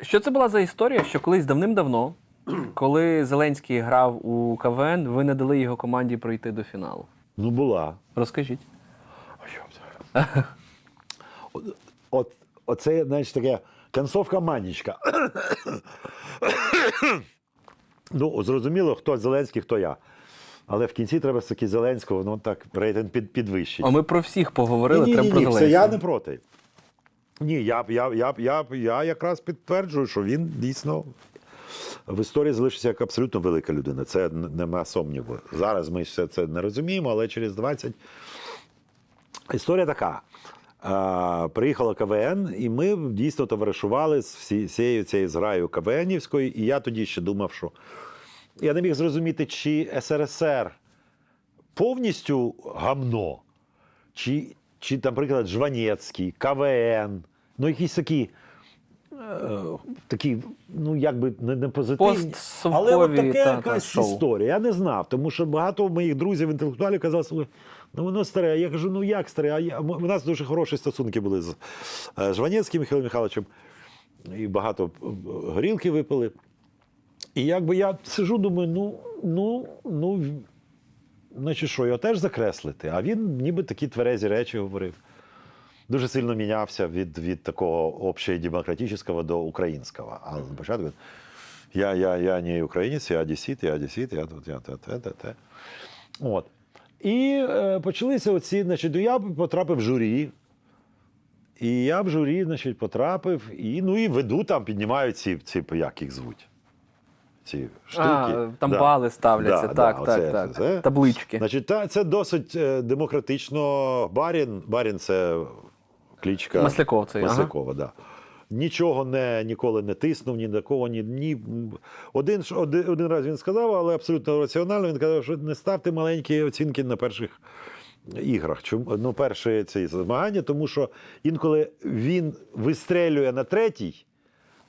Що це була за історія, що колись давним-давно, коли Зеленський грав у КВН, ви не дали його команді пройти до фіналу? Ну, була. Розкажіть. От, от, оце, значить, таке концовка манічка. ну, зрозуміло, хто Зеленський, хто я. Але в кінці треба все-таки Зеленського, ну так, рейтинг під, підвищить. А ми про всіх поговорили, ні, треба ні, про ні, це я не проти. Ні, я, я, я, я, я якраз підтверджую, що він дійсно в історії залишиться як абсолютно велика людина. Це нема сумніву. Зараз ми ще це не розуміємо, але через 20. Історія така. Приїхала КВН, і ми дійсно товаришували з всією цією зграю КВНівською. І я тоді ще думав, що я не міг зрозуміти, чи СРСР повністю гамно, чи, чи наприклад, Жванецький, КВН, ну якісь такі. е, Такі, ну якби не, не позитивні. Але от таке та, та, якась шоу. історія. Я не знав, тому що багато моїх друзів інтелектуалів казали, «Слухай, ну воно старе. Я кажу, ну як старе? А я... У нас дуже хороші стосунки були з е, Жванецьким Михайлом Михайловичем. І багато е, горілки випили. І якби я сижу, думаю, ну, ну, ну, значить, що, його теж закреслити. А він ніби такі тверезі речі говорив. Дуже сильно мінявся від, від такого общедемократичного до українського. А спочатку він, я, я, я не українець, я одесит, я одесит, я тут, я те, те, те, те. От. І е, почалися оці, значить, я потрапив в журі. І я в журі, значить, потрапив, і, ну, і веду там, піднімаю ці, ці як їх звуть. Ці штуки. А, там Да. бали ставляться, Да, так, да, так, оце- так. це- Таблички. Значить, та, це досить е, демократично. Барін, Барін це клічка Масляков цей, ага. Да. Нічого не, ніколи не тиснув, ні до кого, ні. ні. Один, один, один раз він сказав, але абсолютно раціонально. Він казав, що не ставте маленькі оцінки на перших іграх. Чому? Ну, перші ці змагання, тому що інколи він вистрелює на третій,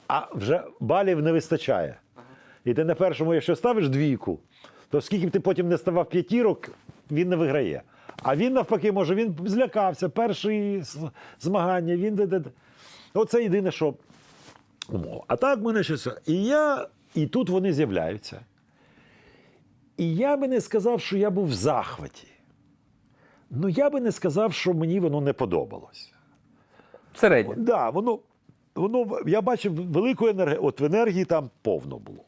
а вже балів не вистачає. І ти на першому, якщо ставиш двійку, то скільки б ти потім не ставав п'ятірок, він не виграє. А він навпаки, може, він злякався, перші змагання, він. Оце єдине, що умова. А так мене щось. І я, і тут вони з'являються. І я би не сказав, що я був в захваті. Ну, я би не сказав, що мені воно не подобалося. Середньо. Да, воно, воно, я бачив велику енергію, от в енергії там повно було.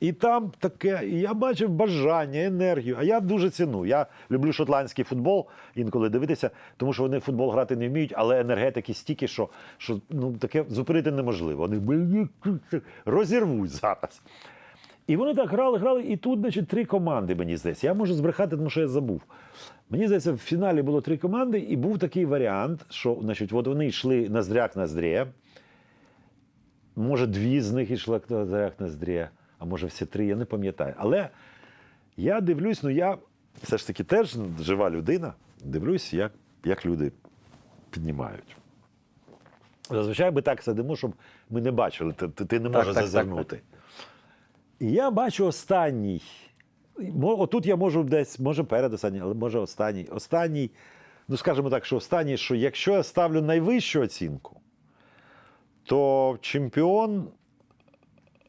І там таке, і я бачив бажання, енергію. А я дуже ціную. Я люблю шотландський футбол інколи дивитися, тому що вони футбол грати не вміють, але енергетики стільки, що, що ну, таке зупинити неможливо. Вони розірвуть зараз. І вони так грали, грали, і тут, значить, три команди, мені здається. Я можу збрехати, тому що я забув. Мені здається, в фіналі було три команди, і був такий варіант, що значить, от вони йшли наздряк наздрє. Може, дві з них йшли наздряк наздрє, а може всі три, я не пам'ятаю. Але я дивлюсь, ну я все ж таки теж жива людина. Дивлюсь, як, як люди піднімають. Зазвичай ми так сидимо, щоб ми не бачили, ти, ти- не Так, можеш так, так, зазирнути. І я бачу останній. Отут я можу десь, може перед останній, але може останній. Останній, ну скажімо так, що останній, що якщо я ставлю найвищу оцінку, то чемпіон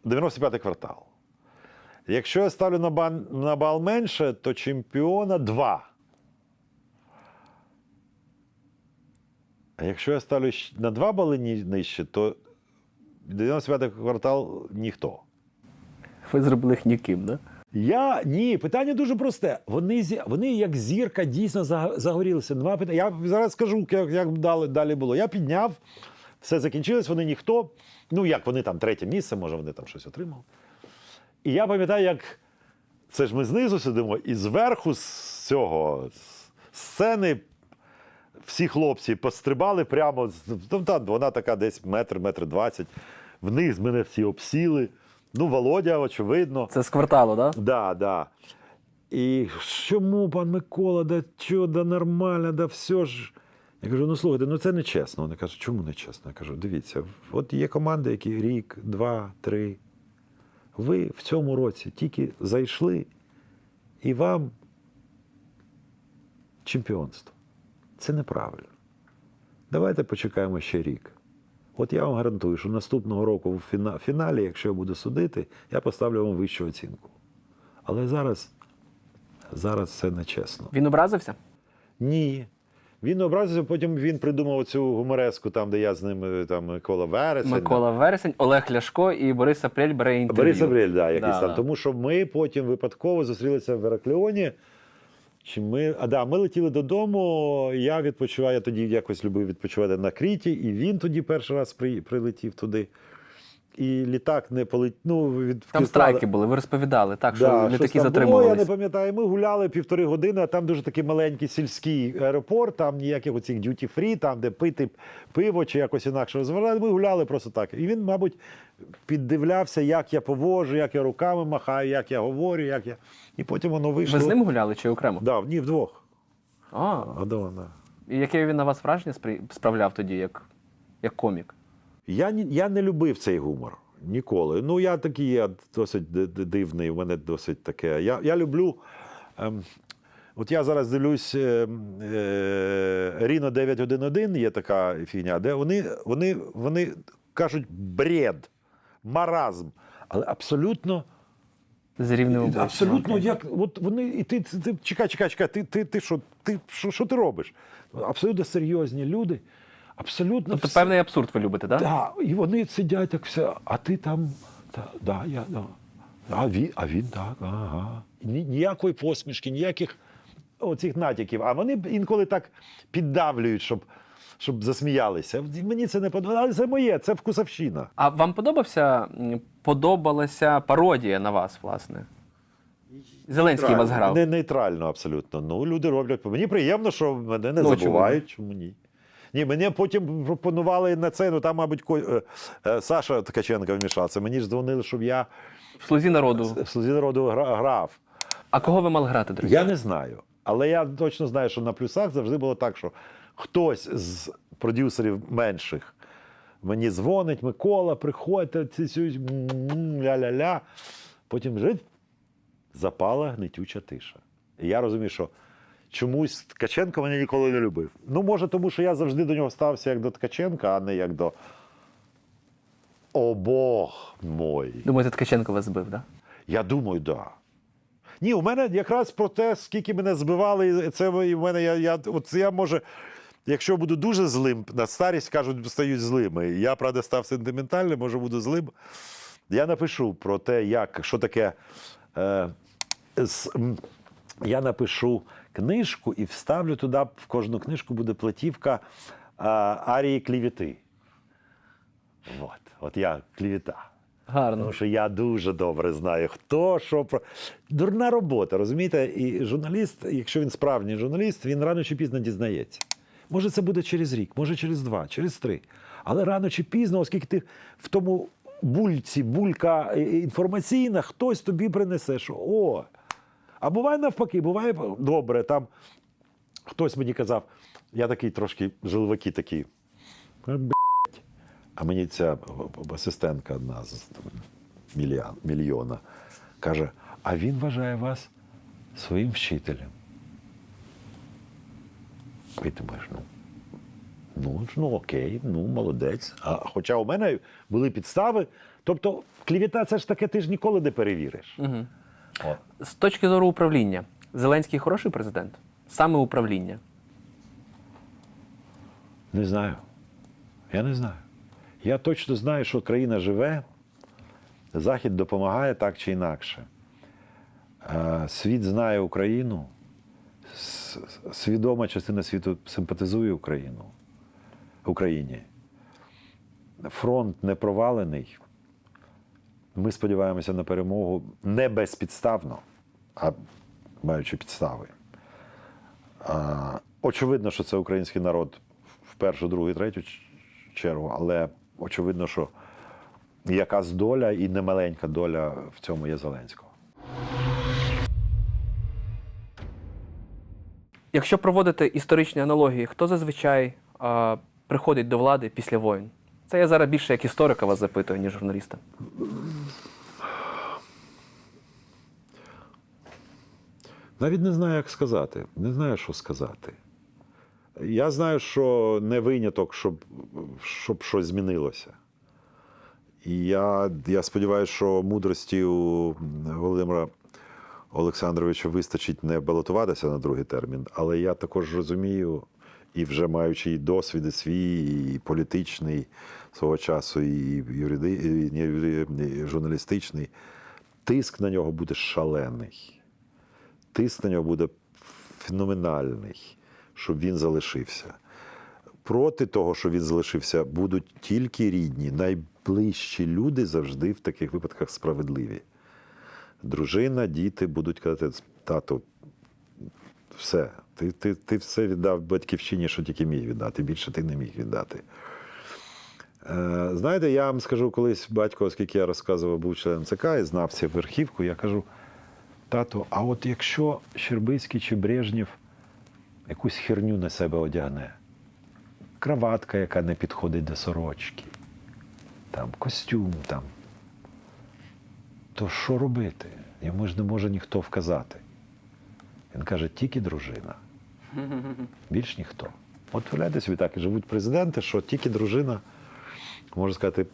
95-й квартал. Якщо я ставлю на, бан, на бал менше, то чемпіона 2. А якщо я ставлю на 2 бали ні- нижче, то 95-й квартал ніхто. Ви зробили їх ніким, да? Я ні, питання дуже просте. Вони вони як зірка дійсно загорілися. Нема питання. Я зараз скажу, як, як далі, далі було. Я підняв, все закінчилось, вони ніхто. Ну як вони там третє місце, може вони там щось отримали. І я пам'ятаю, як це ж ми знизу сидимо, і зверху з цього з сцени всі хлопці пострибали прямо з ну, та, вона така десь метр, метр двадцять. Вниз мене всі обсіли. Ну, Володя, очевидно. Це з кварталу, да? Да, да. І чому, пан Микола, да що, да нормально, да все ж. Я кажу, ну слухайте, ну це не чесно. Вони кажуть, чому не чесно? Я кажу, дивіться, от є команди, які рік, два, три. Ви в цьому році тільки зайшли, і вам чемпіонство. Це неправильно. Давайте почекаємо ще рік. От я вам гарантую, що наступного року в фіналі, якщо я буду судити, я поставлю вам вищу оцінку. Але зараз, зараз це нечесно. Він образився? Ні. Він образився, потім він придумав цю гумореску, там, де я з ним, там, Микола Вересень. Микола Вересень, Олег Ляшко і Борис Апрель бере інтерв'ю. Борис Абрель, да, якийсь Да, там. да. Тому що ми потім випадково зустрілися в Іракліоні. Чи ми, а да, ми летіли додому. Я відпочиваю, я тоді якось любив відпочивати на Кріті, і він тоді перший раз при, прилетів туди. І літак не полетів. Ну, від, Там страйки були, ви розповідали, так, що Да, літаки було, я не пам'ятаю. Ми гуляли півтори години, а там дуже такий маленький сільський аеропорт, там ніяких оцих дюті-фрі, там, де пити пиво чи якось інакше розважали. Ми гуляли просто так. І він, мабуть, піддивлявся, як я поводжу, як я руками махаю, як я говорю, як я. І потім воно вийшло. Ви з ним гуляли чи окремо? Да, ні, вдвох. А, А, да, да. і яке він на вас враження справляв тоді, як, як комік? Я, я не любив цей гумор. Ніколи. Ну, я такий я досить ди- ди- дивний, у мене досить таке. Я, я люблю. Ем, от я зараз дивлюсь ем, е, Ріно 911, є така фігня, де вони, вони, вони кажуть бред, маразм, але абсолютно. З. Абсолютно, як от вони, і ти, ти, ти чекай, чекай, чекай, ти, ти, ти що, ти що, що ти робиш? Абсолютно серйозні люди, абсолютно Тобто все- певний абсурд ви любите, так? Да, і вони сидять так все, а ти там, та, да, я, да. А він, а він так, ага. Ні, ніякої посмішки, ніяких оцих натяків. А вони б інколи так піддавлюють, щоб, щоб засміялися. Мені це не подобається, але це моє, це вкусовщина. А вам подобався, м, подобалася пародія на вас, власне? Зеленський вас грав. Не нейтрально абсолютно. Ну, люди роблять. Мені приємно, що мене не Ну, забувають. Чому ні? Ні, мені потім пропонували на це, ну там, мабуть, Ко- е, е, Саша Ткаченко вмішався. Мені ж дзвонили, щоб я В слузі народу. в «Слузі народу грав. А кого ви мали грати, до речі? Я не знаю. Але я точно знаю, що на плюсах завжди було так, що хтось з продюсерів менших мені дзвонить, Микола, приходьте, ля-ля-ля. Потім жить, запала гнетюча тиша. І я розумію, що чомусь Ткаченко мене ніколи не любив. Ну, може, тому що я завжди до нього стався як до Ткаченка, а не як до. О Бог мой. Думаєте, Ткаченко вас збив, так? Я думаю, так. Да. Ні, у мене якраз про те, скільки мене збивали, і це і в мене я, я, от я може, якщо буду дуже злим, на старість кажуть, стають злими. Я, правда, став сентиментальним, може буду злим. Я напишу про те, як, що таке. Е, м, я напишу книжку і вставлю туди, в кожну книжку буде платівка а, арії клівіти. От, от я клівіта. Гарно. Тому що я дуже добре знаю, хто що про. Дурна робота, розумієте? І журналіст, якщо він справжній журналіст, він рано чи пізно дізнається. Може, це буде через рік, може через два, через три. Але рано чи пізно, оскільки ти в тому бульці, булька е, інформаційна, хтось тобі принесе, що о. А буває навпаки, буває добре. Там хтось мені казав, я такий трошки жилваки такі. «А, мені ця асистентка одна з мільйон, мільйона каже: а він вважає вас своїм вчителем. І ти думаєш, ну, ну, ну окей, ну молодець. А хоча у мене були підстави. Тобто, клівіта це ж таке, ти ж ніколи не перевіриш. Угу. О. З точки зору управління, Зеленський хороший президент? Саме управління. Не знаю. Я не знаю. Я точно знаю, що країна живе, Захід допомагає так чи інакше. Е, Світ знає Україну, свідома частина світу симпатизує Україну, Україні. Фронт не провалений. Ми сподіваємося на перемогу не безпідставно, а маючи підстави. А, Очевидно, що це український народ в першу, другу і третю чергу, але очевидно, що якась доля і немаленька доля в цьому є Зеленського. Якщо проводити історичні аналогії, хто зазвичай а, приходить до влади після воїн? Це я зараз більше як історика вас запитую, ніж журналіста. Навіть не знаю, як сказати, не знаю, що сказати. Я знаю, що не виняток, щоб, щоб щось змінилося. І я, я сподіваюся, що мудрості у Володимира Олександровича вистачить не балотуватися на другий термін, але я також розумію, і вже маючи і досвід і свій, і політичний свого часу, і, юриди, і, журналістичний, тиск на нього буде шалений. Тиск на нього буде феноменальний, щоб він залишився. Проти того, що він залишився, будуть тільки рідні, найближчі люди завжди в таких випадках справедливі. Дружина, діти будуть казати, тато, все, ти, ти, ти все віддав батьківщині, що тільки міг віддати, більше ти не міг віддати. Е, знаєте, я вам скажу колись батько, оскільки я розказував, був членом ЦК і знав цю верхівку, я кажу: тато, а от якщо Щербицький чи Брежнєв якусь херню на себе одягне, краватка, яка не підходить до сорочки, там костюм там. То що робити? Йому ж не може ніхто вказати. Він каже, тільки дружина. Більш ніхто. От уявляєте собі так, і живуть президенти, що тільки дружина може сказати: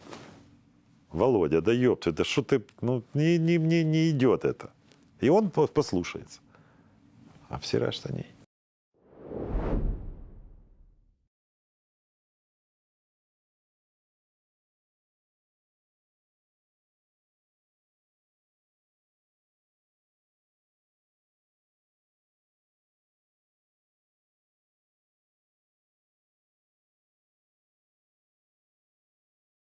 Володя, да ёпты, да що ти, ну, не, не, не, не йде это. І он послушается. А все решта ні.